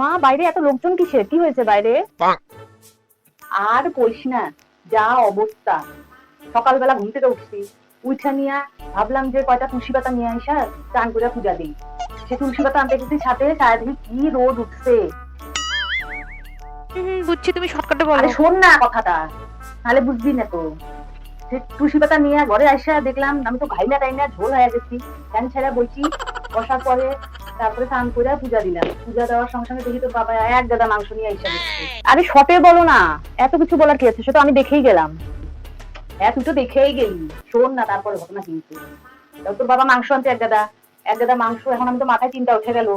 মা বাইরে এত লোকজন কিসের? কি হয়েছে বাইরে? আর কইস না যা অবস্থা। সকালবেলা ঘুম থেকে উঠছি। উঠা নিয়া ভাবলাম যে কয়টা তুলসী পাতা নিয়ে আইসা চান করে পূজা দিই। সে তুলসী পাতা আনতে গেছি সাথে সারা দেখি কি রোদ উঠছে। বুঝছি তুমি শর্টকাটে বলো। শোন না কথাটা তাহলে বুঝবি না তো। সে তুলসী পাতা নিয়ে ঘরে আসা দেখলাম আমি তো ঘাইনা টাইনা ঝোল হয়ে গেছি। ফ্যান ছেড়া বইছি বসার পরে তারপরে স্নান করে পূজা দিলাম। পূজা দেওয়ার সঙ্গে সঙ্গে দেখি তোর বাবা এক গাদা মাংস নিয়ে আইসা আরে শটে বলো না এত কিছু বলার কি আছে? সে তো আমি দেখেই গেলাম। হ্যাঁ তুই তো দেখেই গেলি। শোন না তারপরে ঘটনা কিন্তু। তোর বাবা মাংস আনতে এক গাদা। এক গাদা মাংস এখন আমি তো মাথায় চিন্তা উঠে গেল।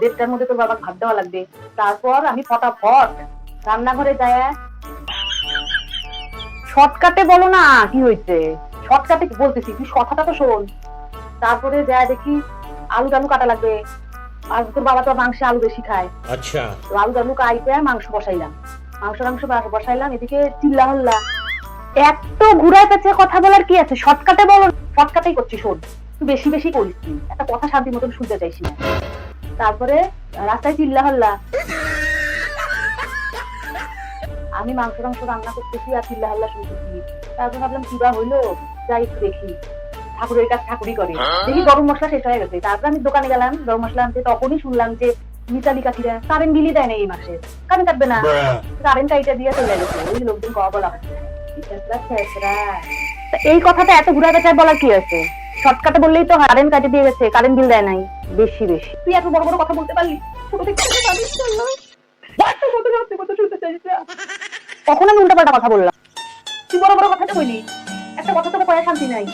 দেড়টার মধ্যে তোর বাবা ভাত দেওয়া লাগবে। তারপর আমি ফটাফট রান্নাঘরে যায় শর্টকাটে বলো না কি হয়েছে? শর্টকাটে বলতেছি? তুই কথাটা তো শোন। তারপরে যায় দেখি আলু টালু কাটা লাগবে। আর তোর বাবা তো মাংস আলু বেশি খায়। আচ্ছা। তো আলু টালু কাইতে মাংস বসাইলাম। মাংস মাংস বসাইলাম এদিকে চিল্লা হল্লা। এত ঘুরায় পেছে কথা বলার কি আছে? শর্টকাটে বলো শর্টকাটেই করছি শোন। তুই বেশি বেশি করিস একটা কথা শান্তি মতন শুনতে চাইছি না। তারপরে রাস্তায় চিল্লা হল্লা। আমি মাংস টাংস রান্না করতেছি আর চিল্লা হল্লা শুনতেছি। তারপর ভাবলাম কিবা হইল যাই একটু দেখি। ঠাকুরের কাজ ঠাকুরই করে। দেখি গরম মশলা শেষ হয়ে গেছে। তারপর আমি দোকানে গেলাম গরম মশলা আনতে। তখনই শুনলাম যে মিতালি কাঠিরা কারেন্ট বিলই দেয় না এই মাসে। কারেন্ট কাটবে না। কারেন্ট কাইটা দিয়ে চলে গেছে। ওই লোকজন বলা। তা এই কথাটা এত ঘুরা বেচায় বলার কি আছে? শর্টকাটে বললেই তো কারেন্ট কাটে দিয়ে গেছে কারেন্ট বিল দেয় নাই। বেশি বেশি। তুই এত বড় বড় কথা বলতে পারলি? ছোট থেকে কথা পারিস না। কত সত্যি কথা শুনতে কখন আমি উল্টাপাল্টা কথা বললাম। তুই বড় বড় কথাটা বলি কয়া শান্তি নাই।